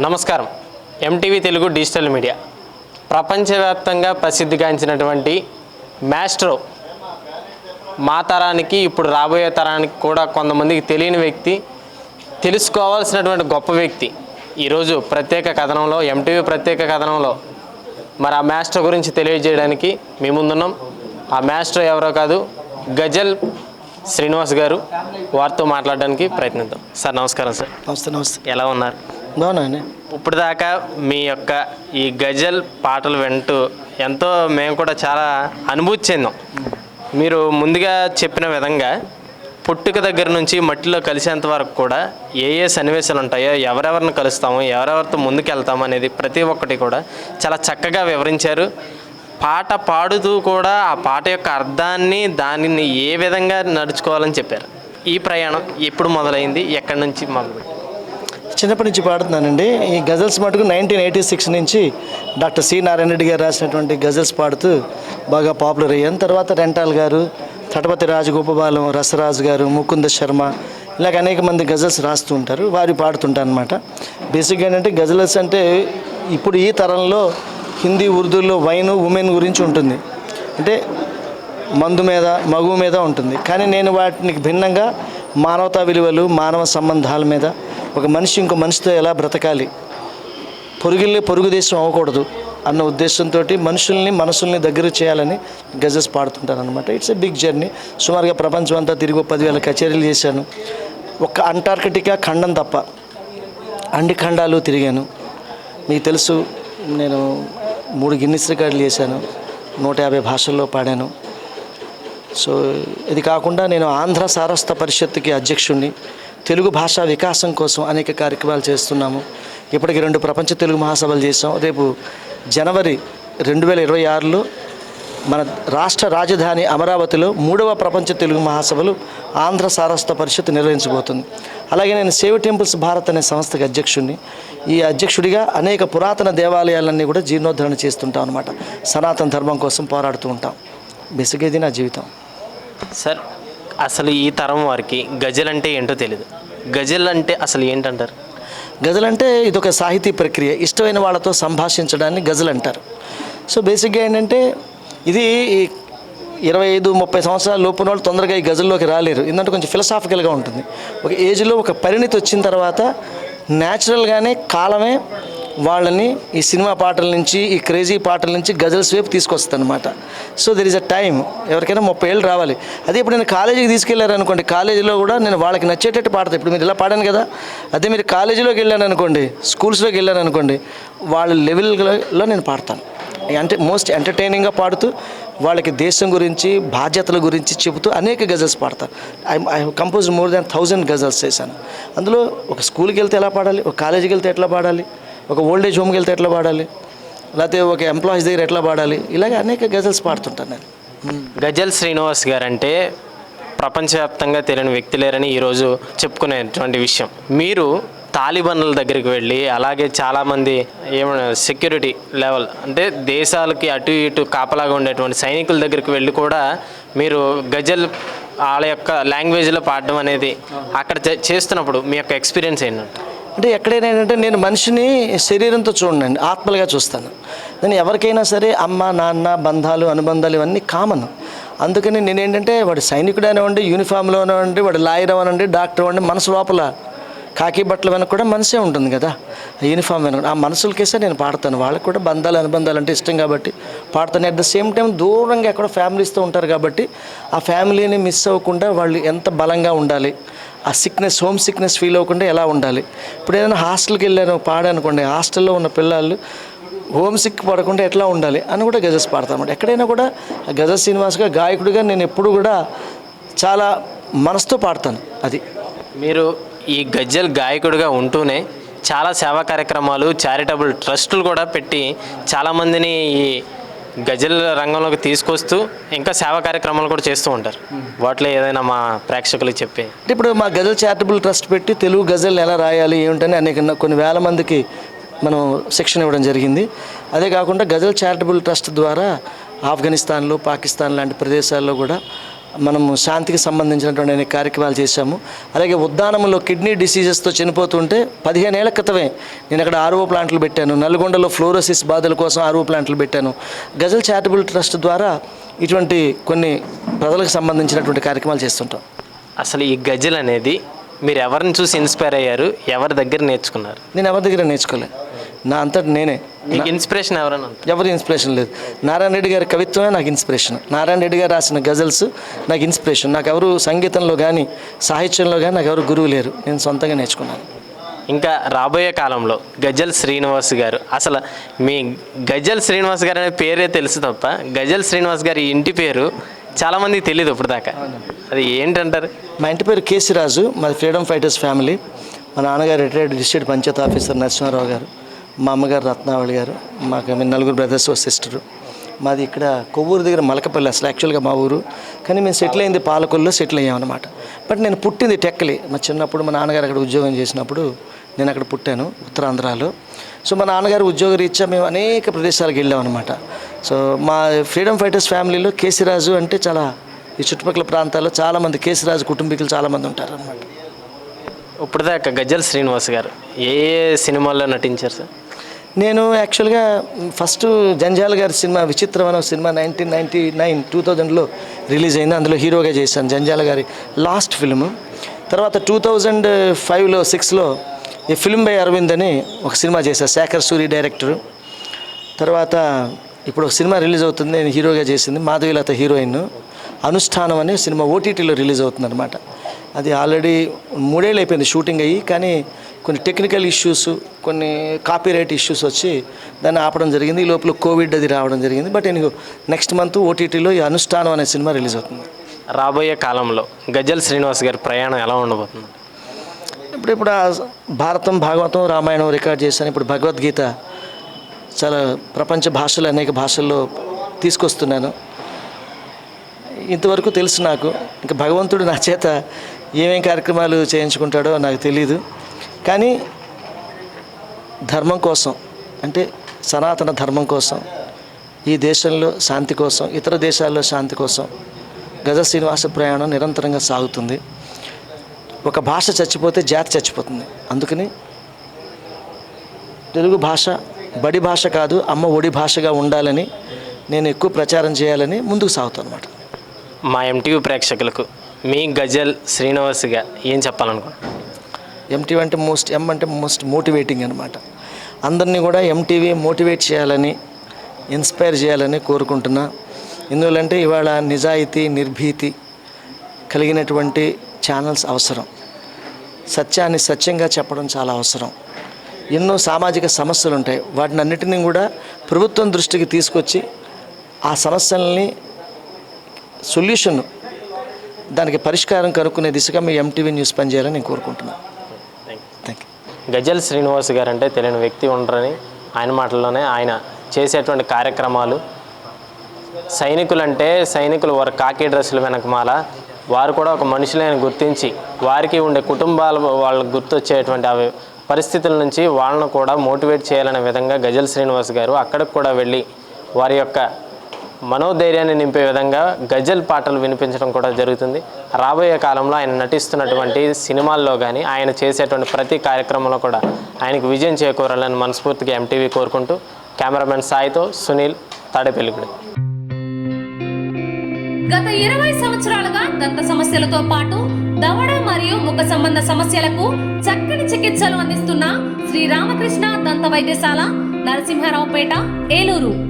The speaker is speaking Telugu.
నమస్కారం. MTV Telugu digital media. ప్రపంచవ్యాప్తంగా ప్రసిద్ధిగాంచినటువంటి మ్యాస్ట్రో మా తరానికి ఇప్పుడు రాబోయే తరానికి కూడా కొంతమందికి తెలియని వ్యక్తి తెలుసుకోవాల్సినటువంటి గొప్ప వ్యక్తి. ఈరోజు ప్రత్యేక కథనంలో ఎంటీవీ ప్రత్యేక కథనంలో మరి ఆ మాస్టర్ గురించి తెలియజేయడానికి మీ ముందున్నాం. ఆ మాస్టర్ ఎవరో కాదు గజల్ శ్రీనివాస్ గారు వారితో మాట్లాడడానికి ప్రయత్నిద్దాం. సార్ నమస్కారం సార్. నమస్తే నమస్తే. ఎలా ఉన్నారు? ఇప్పుడు దాకా మీ యొక్క ఈ గజల్ పాటలు వింటూ ఎంతో మేము కూడా చాలా అనుభూతి చెందాం. మీరు ముందుగా చెప్పిన విధంగా పుట్టుక దగ్గర నుంచి మట్టిలో కలిసేంత వరకు కూడా ఏ ఏ సన్నివేశాలు ఉంటాయో ఎవరెవరిని కలుస్తామో ఎవరెవరితో ముందుకెళ్తామో అనేది ప్రతి ఒక్కటి కూడా చాలా చక్కగా వివరించారు. పాట పాడుతూ కూడా ఆ పాట యొక్క అర్థాన్ని దానిని ఏ విధంగా నడుచుకోవాలని చెప్పారు? ఈ ప్రయాణం ఎప్పుడు మొదలైంది? ఎక్కడి నుంచి మొదలు చిన్నప్పటి నుంచి పాడుతున్నానండి. ఈ గజల్స్ మటుకు నైన్టీన్ ఎయిటీ సిక్స్ నుంచి డాక్టర్ సి నారాయణ రెడ్డి గారు రాసినటువంటి గజల్స్ పాడుతూ బాగా పాపులర్ అయ్యాను. తర్వాత రెంటాల్ గారు తటపతి రాజగోపాలం రసరాజు గారు ముకుంద శర్మ ఇలాగ అనేక మంది గజల్స్ రాస్తూ ఉంటారు. వారు పాడుతుంటారు అనమాట బేసిక్గా ఏంటంటే గజల్స్ అంటే ఇప్పుడు ఈ తరంలో హిందీ ఉర్దూలో వైన్ ఉమెన్ గురించి ఉంటుంది. అంటే మందు మీద మగువు మీద ఉంటుంది. కానీ నేను వాటికి భిన్నంగా మానవతా విలువలు మానవ సంబంధాల మీద ఒక మనిషి ఇంకో మనిషితో ఎలా బ్రతకాలి? పొరుగుల్లే పొరుగు దేశం అవ్వకూడదు అన్న ఉద్దేశంతో మనుషుల్ని మనసుల్ని దగ్గర చేయాలని గజెస్ పాడుతుంటాను అనమాట ఇట్స్ ఎ బిగ్ జర్నీ సుమారుగా ప్రపంచం అంతా తిరిగి ఒక పదివేల కచేరీలు చేశాను. ఒక్క అంటార్కిటికా ఖండం తప్ప అండి ఖండాలు తిరిగాను. మీకు తెలుసు నేను మూడు గిన్నిస్ రికార్డులు చేశాను. నూట యాభై భాషల్లో పాడాను. సో ఇది కాకుండా నేను ఆంధ్ర సారస్థ పరిషత్తుకి అధ్యక్షుడిని తెలుగు భాషా వికాసం కోసం అనేక కార్యక్రమాలు చేస్తున్నాము. ఇప్పటికి రెండు ప్రపంచ తెలుగు మహాసభలు చేసాం రేపు జనవరి రెండు వేల ఇరవై ఆరులో మన రాష్ట్ర రాజధాని అమరావతిలో మూడవ ప్రపంచ తెలుగు మహాసభలు ఆంధ్ర సారస్వత పరిషత్ నిర్వహించబోతుంది. అలాగే నేను సేవ్ టెంపుల్స్ భారత్ అనే సంస్థకి అధ్యక్షుడిని. ఈ అధ్యక్షుడిగా అనేక పురాతన దేవాలయాలన్నీ కూడా జీర్ణోద్ధరణ చేస్తుంటాం అనమాట సనాతన ధర్మం కోసం పోరాడుతూ ఉంటాం. బెసిగేది నా జీవితం? సార్ అసలు ఈ తరం వారికి గజల్ అంటే ఏంటో తెలియదు గజల్ అంటే అసలు ఏంటంటారు? గజల్ అంటే ఇదొక సాహితీ ప్రక్రియ. ఇష్టమైన వాళ్ళతో సంభాషించడాన్ని గజల్ అంటారు సో బేసిక్గా ఏంటంటే ఇది ఇరవై ఐదు ముప్పై సంవత్సరాల లోపున వాళ్ళు తొందరగా ఈ గజల్లోకి రాలేరు. ఎందుకంటే కొంచెం ఫిలసాఫికల్గా ఉంటుంది. ఒక ఏజ్లో ఒక పరిణితి వచ్చిన తర్వాత న్యాచురల్గానే కాలమే వాళ్ళని ఈ సినిమా పాటల నుంచి ఈ క్రేజీ పాటల నుంచి గజల్స్ వైపు తీసుకొస్తుంది అనమాట so there is a time ఎవరికైనా ముప్పై ఏళ్ళు రావాలి. అదే ఇప్పుడు నేను కాలేజీకి తీసుకెళ్ళారు అనుకోండి కాలేజీలో కూడా నేను వాళ్ళకి నచ్చేటట్టు పాడతాను ఇప్పుడు మీరు ఇలా పాడాను కదా. అదే మీరు కాలేజీలోకి వెళ్ళాను అనుకోండి స్కూల్స్లోకి వెళ్ళాను అనుకోండి వాళ్ళ లెవెల్లో నేను పాడతాను. అంటే మోస్ట్ ఎంటర్టైనింగ్గా పాడుతూ వాళ్ళకి దేశం గురించి బాధ్యతల గురించి చెబుతూ అనేక గజల్స్ పాడతాను I I compose more than thousand ghazals చేశాను. అందులో ఒక స్కూల్కి వెళ్తే ఎలా పాడాలి? ఒక కాలేజీకి వెళ్తే ఎట్లా పాడాలి? ఒక ఓల్డేజ్ హోమ్కి వెళ్తే ఎట్లా పాడాలి లేకపోతే ఒక ఎంప్లాయీస్ దగ్గర ఎట్లా పాడాలి ఇలాగే అనేక గజల్స్ పాడుతుంటాను నేను. గజల్ శ్రీనివాస్ గారు అంటే ప్రపంచవ్యాప్తంగా తెలియని వ్యక్తి లేరని ఈరోజు చెప్పుకునేటువంటి విషయం. మీరు తాలిబన్ల దగ్గరికి వెళ్ళి అలాగే చాలామంది ఏమైనా సెక్యూరిటీ లెవెల్ అంటే దేశాలకి అటు ఇటు కాపలాగా ఉండేటువంటి సైనికుల దగ్గరికి వెళ్ళి కూడా మీరు గజల్ వాళ్ళ యొక్క లాంగ్వేజ్లో పాడడం అనేది అక్కడ చే- చేస్తున్నప్పుడు మీ యొక్క ఎక్స్పీరియన్స్ ఏంటంటే? అంటే ఎక్కడైనా ఏంటంటే నేను మనిషిని శరీరంతో చూడండి ఆత్మలుగా చూస్తాను. నేను ఎవరికైనా సరే అమ్మ నాన్న బంధాలు అనుబంధాలు ఇవన్నీ కామన్ అందుకని నేనేంటంటే వాడు సైనికుడు అనివ్వండి యూనిఫామ్లో అనివ్వండి వాడు లాయర్ అవనండి డాక్టర్ అవ్వండి మనసు లోపల కాకి బట్టలు వెనక కూడా మనసే ఉంటుంది కదా. యూనిఫామ్ వెనక ఆ మనసులకేసే నేను పాడతాను. వాళ్ళకి కూడా బంధాలు అనుబంధాలు అంటే ఇష్టం కాబట్టి పాడతాను. అట్ ద సేమ్ టైం దూరంగా ఎక్కడ ఫ్యామిలీస్తో ఉంటారు కాబట్టి ఆ ఫ్యామిలీని మిస్ అవ్వకుండా వాళ్ళు ఎంత బలంగా ఉండాలి ఆ సిక్నెస్ హోమ్ సిక్నెస్ ఫీల్ అవ్వకుండా ఎలా ఉండాలి? ఇప్పుడు ఏదైనా హాస్టల్కి వెళ్ళాను పాడనుకోండి హాస్టల్లో ఉన్న పిల్లలు హోమ్ సిక్ పడకుండా ఎట్లా ఉండాలి అని కూడా గజల్స్ పాడతాను ఎక్కడైనా కూడా ఆ గజల్ శ్రీనివాస్గా గాయకుడిగా నేను ఎప్పుడు కూడా చాలా మనసుతో పాడతాను అది. మీరు ఈ గజ్జల్ గాయకుడిగా ఉంటూనే చాలా సేవా కార్యక్రమాలు చారిటబుల్ ట్రస్టులు కూడా పెట్టి చాలామందిని ఈ గజల్ రంగంలోకి తీసుకొస్తూ ఇంకా సేవా కార్యక్రమాలు కూడా చేస్తూ ఉంటారు. వాటిలో ఏదైనా మా ప్రేక్షకులకు చెప్పి. అంటే ఇప్పుడు మా గజల్ చారిటబుల్ ట్రస్ట్ పెట్టి తెలుగు గజల్ ఎలా రాయాలి ఏమిటని అనేక కొన్ని వేల మందికి మనం శిక్షణ ఇవ్వడం జరిగింది. అదే కాకుండా గజల్ చారిటబుల్ ట్రస్ట్ ద్వారా ఆఫ్ఘనిస్తాన్లో పాకిస్తాన్ లాంటి ప్రదేశాల్లో కూడా మనము శాంతికి సంబంధించినటువంటి అనేక కార్యక్రమాలు చేశాము. అలాగే ఉద్దానంలో కిడ్నీ డిసీజెస్తో చనిపోతుంటే పదిహేను ఏళ్ళ క్రితమే నేను అక్కడ ఆర్ఓ ప్లాంట్లు పెట్టాను. నల్గొండలో ఫ్లోరోసిస్ బాధల కోసం ఆర్ఓ ప్లాంట్లు పెట్టాను. గజల్ చారిటబుల్ ట్రస్ట్ ద్వారా ఇటువంటి కొన్ని ప్రజలకు సంబంధించినటువంటి కార్యక్రమాలు చేస్తుంటాం. అసలు ఈ గజల్ అనేది మీరు ఎవరిని చూసి ఇన్స్పైర్ అయ్యారు? ఎవరి దగ్గర నేర్చుకున్నారు? నేను ఎవరి దగ్గర నేర్చుకోలే. నా అంతటి నేనే. మీకు ఇన్స్పిరేషన్ ఎవరైనా? ఎవరి ఇన్స్పిరేషన్ లేదు. నారాయణ రెడ్డి గారి కవిత్వమే నాకు ఇన్స్పిరేషన్ నారాయణ రెడ్డి గారు రాసిన గజల్స్ నాకు ఇన్స్పిరేషన్ నాకు ఎవరు సంగీతంలో కానీ సాహిత్యంలో కానీ నాకు ఎవరు గురువు లేరు. నేను సొంతంగా నేర్చుకున్నాను. ఇంకా రాబోయే కాలంలో గజల్ శ్రీనివాస్ గారు అసలు మీ గజల్ శ్రీనివాస్ గారు అనే పేరే తెలుసు తప్ప గజల్ శ్రీనివాస్ గారి ఇంటి పేరు చాలామందికి తెలియదు ఇప్పుడు దాకా అది ఏంటంటారు? మా ఇంటి పేరు కేసీ రాజు మాది ఫ్రీడమ్ ఫైటర్స్ ఫ్యామిలీ. మా నాన్నగారు retired district panchayat officer Narasimha Rao garu. మా అమ్మగారు రత్నావళి గారు మాకు మేము నలుగురు బ్రదర్స్ సిస్టరు మాది ఇక్కడ కొవ్వూరు దగ్గర మలకపల్లి అసలు యాక్చువల్గా మా ఊరు. కానీ మేము సెటిల్ అయింది పాలకొల్లో సెటిల్ అయ్యామన్నమాట. బట్ నేను పుట్టింది టెక్కలి. మా చిన్నప్పుడు మా నాన్నగారు అక్కడ ఉద్యోగం చేసినప్పుడు నేను అక్కడ పుట్టాను ఉత్తరాంధ్రాలో. సో మా నాన్నగారు ఉద్యోగ రీత్యా మేము అనేక ప్రదేశాలకు వెళ్ళాం అనమాట సో మా ఫ్రీడమ్ ఫైటర్స్ ఫ్యామిలీలో కేసీరాజు అంటే చాలా ఈ చుట్టుపక్కల ప్రాంతాల్లో చాలామంది కేసీరాజు కుటుంబీకులు చాలామంది ఉంటారు ఇప్పటిదాకా గజల్ శ్రీనివాస్ గారు ఏ ఏ సినిమాల్లో నటించారు సార్? నేను యాక్చువల్గా ఫస్ట్ జంజాల గారి సినిమా విచిత్రమైన cinema nineteen ninety nine two థౌజండ్లో రిలీజ్ అయింది. అందులో హీరోగా చేశాను జంజాల గారి లాస్ట్ ఫిల్మ్. తర్వాత టూ థౌజండ్ ఫైవ్లో సిక్స్లో ఈ ఫిల్మ్ బై అరవింద్ అని ఒక సినిమా చేశాను శేఖర్ సూరి డైరెక్టరు. తర్వాత ఇప్పుడు ఒక సినిమా రిలీజ్ అవుతుంది నేను హీరోగా చేసింది మాధవీలత హీరోయిన్. అనుష్ఠానం అనే సినిమా ఓటీటీలో రిలీజ్ అవుతుంది అనమాట అది ఆల్రెడీ మూడేళ్ళు అయిపోయింది షూటింగ్ అయ్యి కానీ కొన్ని టెక్నికల్ ఇష్యూస్ కొన్ని కాపీరైట్ ఇష్యూస్ వచ్చి దాన్ని ఆపడం జరిగింది. ఈ లోపల కోవిడ్ అది రావడం జరిగింది. బట్ నేను నెక్స్ట్ మంత్ ఓటీటీలో ఈ అనుష్ఠానం అనే సినిమా రిలీజ్ అవుతుంది. రాబోయే కాలంలో గజల్ శ్రీనివాస్ గారి ప్రయాణం ఎలా ఉండబోతుంది? ఇప్పుడు ఇప్పుడు భారతం భాగవతం రామాయణం రికార్డ్ చేశాను. ఇప్పుడు భగవద్గీత చాలా ప్రపంచ భాషలు అనేక భాషల్లో తీసుకొస్తున్నాను. ఇంతవరకు తెలుసు నాకు. ఇంకా భగవంతుడు నా చేత ఏమేం కార్యక్రమాలు చేయించుకుంటాడో నాకు తెలియదు కానీ ధర్మం కోసం అంటే సనాతన ధర్మం కోసం ఈ దేశంలో శాంతి కోసం ఇతర దేశాల్లో శాంతి కోసం గజ శ్రీనివాస ప్రయాణం నిరంతరంగా సాగుతుంది. ఒక భాష చచ్చిపోతే జాతి చచ్చిపోతుంది. అందుకని తెలుగు భాష బడి భాష కాదు అమ్మ ఒడి భాషగా ఉండాలని నేను ఎక్కువ ప్రచారం చేయాలని ముందుకు సాగుతాను అనమాట మా ఎంటీవీ ప్రేక్షకులకు మీ గజల్ శ్రీనివాస్గా ఏం చెప్పాలనుకున్నాను ఎంటీవీ అంటే మోస్ట్ ఎం అంటే మోస్ట్ మోటివేటింగ్ అనమాట అందరినీ కూడా ఎంటీవీ మోటివేట్ చేయాలని ఇన్స్పైర్ చేయాలని కోరుకుంటున్నా. ఎందువల్లంటే ఇవాళ నిజాయితీ నిర్భీతి కలిగినటువంటి ఛానల్స్ అవసరం. సత్యాన్ని సత్యంగా చెప్పడం చాలా అవసరం. ఎన్నో సామాజిక సమస్యలు ఉంటాయి వాటిని అన్నిటినీ కూడా ప్రభుత్వం దృష్టికి తీసుకొచ్చి ఆ సమస్యల్ని సొల్యూషన్ దానికి పరిష్కారం కనుక్కునే దిశగా మీ ఎంటీవీ న్యూస్ పనిచేయాలని నేను కోరుకుంటున్నాను. థ్యాంక్ యూ గజల్ శ్రీనివాస్ గారు అంటే తెలియని వ్యక్తి ఉండరని ఆయన మాటల్లోనే ఆయన చేసేటువంటి కార్యక్రమాలు. సైనికులంటే సైనికులు వారి కాకి డ్రెస్సులు వెనకమాల వారు కూడా ఒక మనుషులని గుర్తించి వారికి ఉండే కుటుంబాల వాళ్ళకు గుర్తొచ్చేటువంటి అవి పరిస్థితుల నుంచి వాళ్ళను కూడా మోటివేట్ చేయాలనే విధంగా గజల్ శ్రీనివాస్ గారు అక్కడికి కూడా వెళ్ళి వారి యొక్క మనోధైర్యాన్ని నింపే విధంగా గజల్ పాటలు వినిపించడం కూడా జరుగుతుంది. రాబోయే కాలంలో ఆయన నటిస్తున్నటువంటి సినిమాల్లో కానీ ఆయన చేసేటువంటి ప్రతి కార్యక్రమంలో కూడా ఆయనకు విజయం చేకూరాలని మనస్ఫూర్తిగా ఎంటీవీ కోరుకుంటూ కెమెరామెన్ సాయితో సునీల్ తాడేపల్లిగూడి. గత ఇరవై సంవత్సరాలుగా దంత సమస్యలతో పాటు దవడ మరియు ముఖ సంబంధ సమస్యలకు చక్కని చికిత్సలు అందిస్తున్న శ్రీ రామకృష్ణ దంత వైద్యశాల నరసింహారావుపేట ఏలూరు.